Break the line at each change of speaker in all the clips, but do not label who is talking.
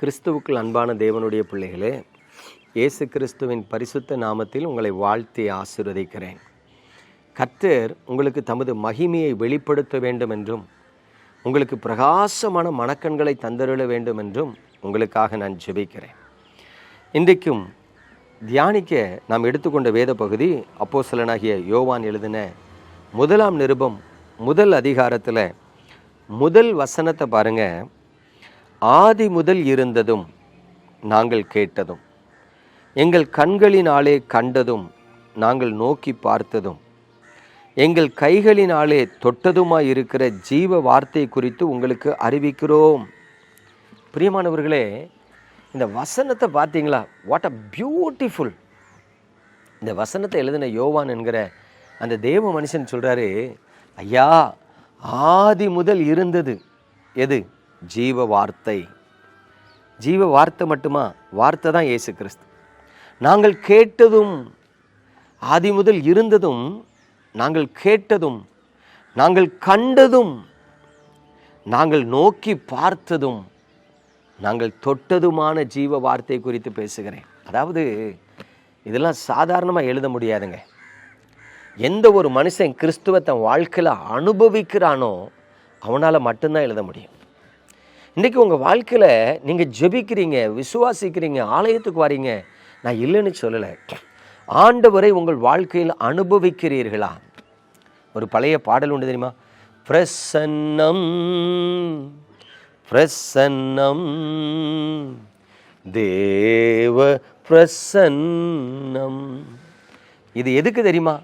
கிறிஸ்துவுக்குள் அன்பான தேவனுடைய பிள்ளைகளே இயேசு கிறிஸ்துவின் பரிசுத்த நாமத்தில் உங்களை வாழ்த்தி ஆசிர்வதிக்கிறேன். கர்த்தர் உங்களுக்கு தமது மகிமையை வெளிப்படுத்த வேண்டும் என்றும் உங்களுக்கு பிரகாசமான மனக்கண்களை தந்தருள வேண்டும் என்றும் உங்களுக்காக நான் ஜெபிக்கிறேன். இன்றைக்கும் தியானிக்க நாம் எடுத்துக்கொண்ட வேத பகுதி அப்போ சிலனாகிய யோவான் எழுதின முதலாம் நிருபம் முதல் அதிகாரத்தில் முதல் வசனத்தை பாருங்கள் ஆதி முதல் இருந்ததும் நாங்கள் கேட்டதும் எங்கள் கண்களினாலே கண்டதும் நாங்கள் நோக்கி பார்த்ததும் எங்கள் கைகளினாலே தொட்டதுமாய் இருக்கிற ஜீவ வார்த்தை குறித்து உங்களுக்கு அறிவிக்கிறோம். பிரியமானவர்களே இந்த வசனத்தை பார்த்தீங்களா? வாட் அ பியூட்டிஃபுல் இந்த வசனத்தை எழுதின யோவான் என்கிற அந்த தேவ மனுஷன் சொல்கிறாரு ஐயா ஆதி முதல் இருந்தது. எது? ஜீவ வார்த்தை ஜீவ வார்த்தை மட்டுமா? வார்த்தை தான் இயேசு கிறிஸ்து. நாங்கள் கேட்டதும் ஆதி முதல் இருந்ததும் நாங்கள் கேட்டதும் நாங்கள் கண்டதும் நாங்கள் நோக்கி பார்த்ததும் நாங்கள் தொட்டதுமான ஜீவ வார்த்தை குறித்து பேசுகிறேன். அதாவது இதெல்லாம் சாதாரணமாக எழுத முடியாதுங்க. எந்த ஒரு மனுஷன் கிறிஸ்துவத்தை வாழ்க்கையில் அனுபவிக்கிறானோ அவனால் மட்டும்தான் எழுத முடியும். இன்றைக்கி உங்கள் வாழ்க்கையில் நீங்கள் ஜெபிக்கிறீங்க விசுவாசிக்கிறீங்க ஆலயத்துக்கு வரீங்க. நான் இல்லைன்னு சொல்லலை. ஆண்டவரை உங்கள் வாழ்க்கையில் அனுபவிக்கிறீர்களா? ஒரு பழைய பாடல் உண்டு தெரியுமா? பிரசன்னம் பிரசன்னம். தேவ பிரசன்னம். இது எதுக்கு தெரியுமா?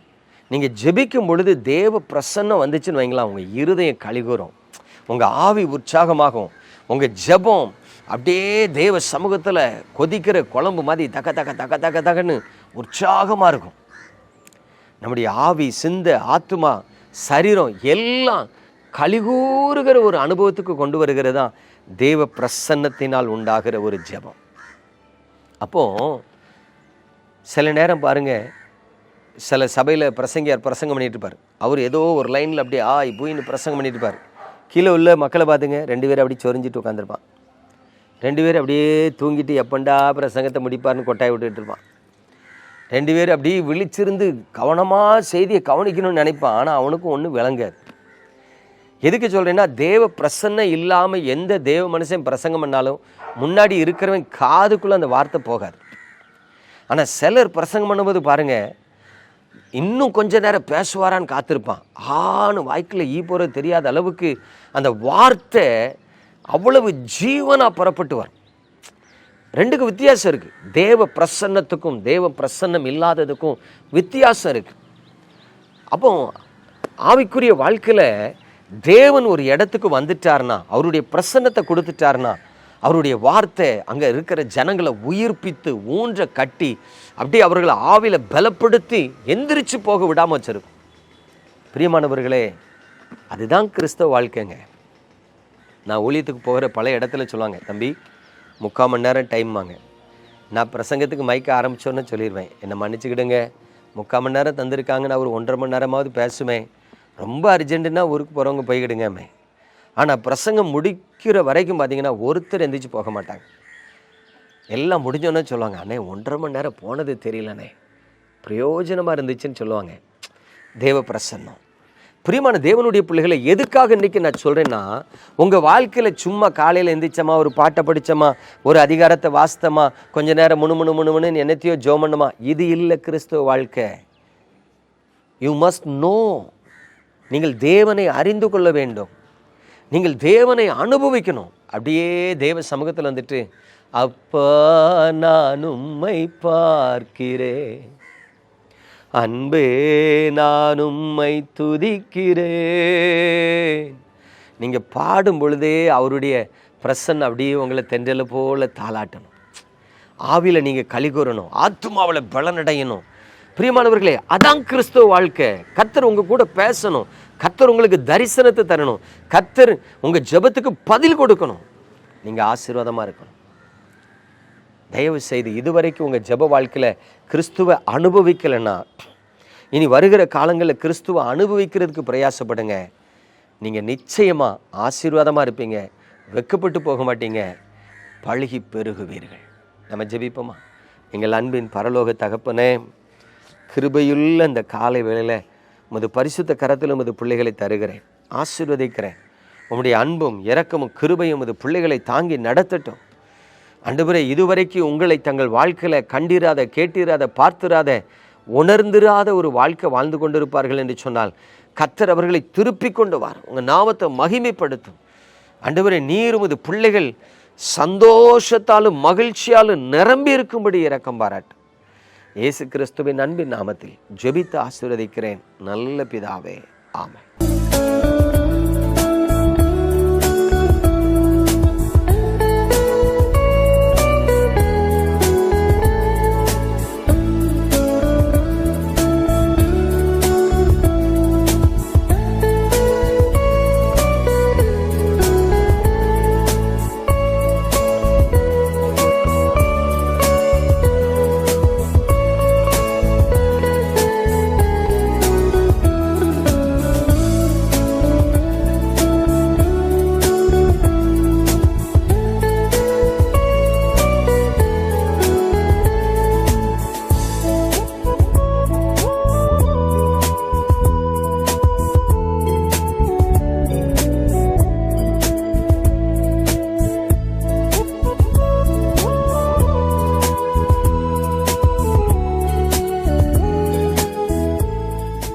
நீங்கள் ஜெபிக்கும் பொழுது தேவ பிரசன்னம் வந்துச்சுன்னு வைங்களா உங்கள் இருதயம் கழிகுறோம் உங்கள் ஆவி உற்சாகமாகும். உங்கள் ஜெபம் அப்படியே தேவ சமூகத்தில் கொதிக்கிற குழம்பு மாதிரி தக்க தக்க தக்க தக்க தக்கன்னு உற்சாகமாக இருக்கும். நம்முடைய ஆவி சிந்த ஆத்துமா சரீரம் எல்லாம் கழிகூறுகிற ஒரு அனுபவத்துக்கு கொண்டு வருகிறது தான் தேவ பிரசன்னத்தினால் உண்டாகிற ஒரு ஜெபம். அப்போ சில நேரம் பாருங்கள் சில சபையில் பிரசங்கியார் பிரசங்கம் பண்ணிட்டு இருப்பார். அவர் ஏதோ ஒரு லைனில் அப்படியே ஆய் போயின்னு பிரசங்கம் பண்ணிட்டு இருப்பார். கீழே உள்ள மக்களை பார்த்துங்க. ரெண்டு பேரும் அப்படியே சொரிஞ்சிட்டு உட்காந்துருப்பான் ரெண்டு பேரும் அப்படியே தூங்கிட்டு எப்பண்டா பிரசங்கத்தை முடிப்பார்னு கொட்டாய் விட்டுட்டு இருப்பான். ரெண்டு பேரும் அப்படியே விழிச்சிருந்து கவனமாக செய்தியை கவனிக்கணும்னு நினைப்பான். ஆனால் அவனுக்கும் ஒன்றும் விளங்காது. எதுக்கு சொல்கிறேன்னா தேவ பிரசன்னம் இல்லாமல் எந்த தேவ மனுஷன் பிரசங்கம் பண்ணாலும் முன்னாடி இருக்கிறவன் காதுக்குள்ளே அந்த வார்த்தை போகாது. ஆனால் சிலர் பிரசங்கம் பண்ணும்போது பாருங்கள் இன்னும் கொஞ்ச நேரம் பேசுவாரான்னு காத்திருப்பான். ஆன்னு வாய்க்கில் ஈ போகிறது தெரியாத அளவுக்கு அந்த வார்த்தை அவ்வளவு ஜீவனாக புறப்பட்டு வரும். ரெண்டுக்கும் வித்தியாசம் இருக்குது தேவ பிரசன்னத்துக்கும் தேவ பிரசன்னம் இல்லாததுக்கும் வித்தியாசம் இருக்குது அப்போ ஆவிக்குரிய வாழ்க்கையில் தேவன் ஒரு இடத்துக்கு வந்துட்டார்னா அவருடைய பிரசன்னத்தை கொடுத்துட்டார்னா அவருடைய வார்த்தை அங்கே இருக்கிற ஜனங்களை உயிர்ப்பித்து ஊன்ற கட்டி அப்படியே அவர்களை ஆவியில் பலப்படுத்தி எந்திரிச்சு போக விடாமல் வச்சிருக்கும். பிரியமானவர்களே அதுதான் கிறிஸ்தவ வாழ்க்கைங்க. நான் ஊழியத்துக்கு போகிற பல இடத்துல சொல்லுவாங்க தம்பி முக்கால் மணி நேரம் டைம் வாங்க. நான் பிரசங்கத்துக்கு மைக்க ஆரம்பித்தோன்னு சொல்லிடுவேன் என்னை மன்னிச்சுக்கிடுங்க. முக்கால் மணி நேரம் தந்திருக்காங்க நான் ஒரு ஒன்றரை மணி நேரமாவது பேசுவேன் ரொம்ப அர்ஜென்ட்டுனா ஊருக்கு போகிறவங்க போய்கிடுங்கம்மே ஆனால் பிரசங்கம் முடிக்கிற வரைக்கும் பார்த்தீங்கன்னா ஒருத்தர் எந்திரிச்சு போக மாட்டாங்க. எல்லாம் முடிஞ்சோன்னே சொல்லுவாங்க அண்ணே ஒன்றரை மணி நேரம் போனது தெரியலண்ணே. பிரயோஜனமாக இருந்துச்சுன்னு சொல்லுவாங்க. தேவ பிரசன்னம். பிரியமான தேவனுடைய பிள்ளைகளை எதுக்காக இன்றைக்கி நான் சொல்கிறேன்னா உங்கள் வாழ்க்கையில் சும்மா காலையில் எந்திரிச்சோமா ஒரு பாட்டை படித்தோமா ஒரு அதிகாரத்தை வாசித்தோமா கொஞ்ச நேரம் முணு முணு முணுமுன்னு என்னத்தையோ ஜோமண்ணுமா இது இல்லை கிறிஸ்துவ வாழ்க்கை. யூ மஸ்ட் நோ நீங்கள் தேவனை அறிந்து கொள்ள வேண்டும். நீங்கள் தேவனை அனுபவிக்கணும். அப்படியே தேவ சமூகத்தில் வந்துட்டு அப்பா நான் உம்மை பார்க்கிறேன். அன்பே நான் உம்மை துதிக்கிறேன். நீங்கள் பாடும் பொழுதே அவருடைய பிரசன் அப்படியே உங்களை தென்றல போல தாளாட்டணும். ஆவியில் நீங்கள் கலிகூறணும் ஆத்மாவில் பலனடையணும். பிரியமானவர்களே அதான் கிறிஸ்துவ வாழ்க்கை. கத்தர் உங்க கூட பேசணும். கத்தர் உங்களுக்கு தரிசனத்தை தரணும். கத்தர் உங்கள் ஜெபத்துக்கு பதில் கொடுக்கணும். நீங்கள் ஆசீர்வாதமாக இருக்கணும். தயவு செய்து இதுவரைக்கும் உங்கள் ஜெப வாழ்க்கையில் கிறிஸ்துவ அனுபவிக்கலைன்னா இனி வருகிற காலங்களில் கிறிஸ்துவ அனுபவிக்கிறதுக்கு பிரயாசப்படுங்க. நீங்கள் நிச்சயமாக ஆசீர்வாதமாக இருப்பீங்க. வெக்கப்பட்டு போக மாட்டீங்க. பழுகி பெருகுவீர்கள். நம்ம ஜெபிப்போமா? எங்கள் அன்பின் பரலோக தகப்பனே கிருபையுள்ள இந்த காலை வேளையில் உமது பரிசுத்த கரத்தில் உமது பிள்ளைகளை தருகிறேன். ஆசீர்வதிக்கிறேன். உம்முடைய அன்பும் இரக்கமும் கிருபையும் உமது பிள்ளைகளை தாங்கி நடத்தட்டும். அன்றுவரே இதுவரைக்கும் உங்களை தங்கள் வாழ்க்கையில் கண்டிராத கேட்டிராத பார்த்திராத உணர்ந்திராத ஒரு வாழ்க்கை வாழ்ந்து கொண்டிருப்பார்கள் என்று சொன்னால் கத்தர் அவர்களை திருப்பி கொண்டு வார். உங்கள் நாமத்தை மகிமைப்படுத்தும். அன்றுவரை நீர் உமது பிள்ளைகள் சந்தோஷத்தாலும் மகிழ்ச்சியாலும் நிரம்பி இருக்கும்படி இறக்கம் பாராட்டும் இயேசு கிறிஸ்துவின் அன்பின் நாமத்தில் ஜெபித்து ஆசீர்வதிக்கிறேன். நல்ல பிதாவே. ஆமை